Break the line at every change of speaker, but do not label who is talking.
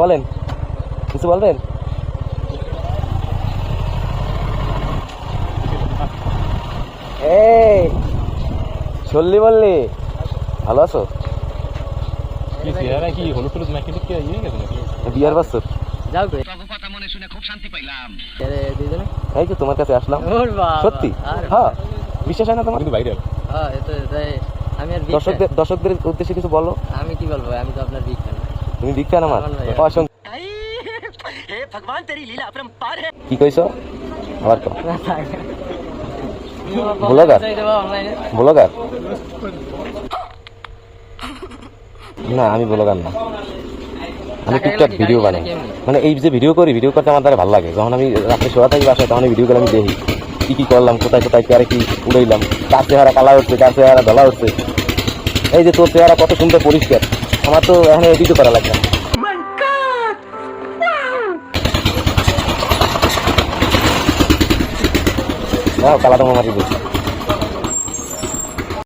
বলেন কিছু বলবেন? এই চললি বললি। ভালো আছো?
কি চেহারা কি হলুদ টলুদ মাখি দেখে গেছে নাকি?
বিয়ার বাচ্চা
যাও গে।
কথা শুনে খুব শান্তি পাইলাম।
আরে দুইজনে
এই যে তোমার কাছে আসলাম। সত্যি? হ্যাঁ বিশ্বাস হয় না তোমার?
বাইরে
হ্যাঁ
দর্শকদের দর্শকদের উদ্দেশ্যে কিছু বলো।
আমি কি বলব আমি তো আপনার
তুমি
ভিক্ষা নামাজ
অসংখ্য। কি কইছো? আবার ব্লগার? না আমি ব্লগার না। আমি টুকটাক ভিডিও বানাই। মানে এই যে ভিডিও করি ভিডিও করতে আমার দ্বারা ভালো লাগে। যখন আমি রাত্রে শোয়া থাকি বাসায় তখন ভিডিও করে আমি দেখি। কী কী করলাম কোথায় কোথায় কে আর কি উড়াইলাম। কার চেহারা কালা হচ্ছে কার চেহারা ধলা হচ্ছে। এই যে তোর চেহারা কত সুন্দর পরিষ্কার। আমার তো এখন এডিটও করা লাগবে না। দাও কালা তোমার মাটি দিচ্ছি।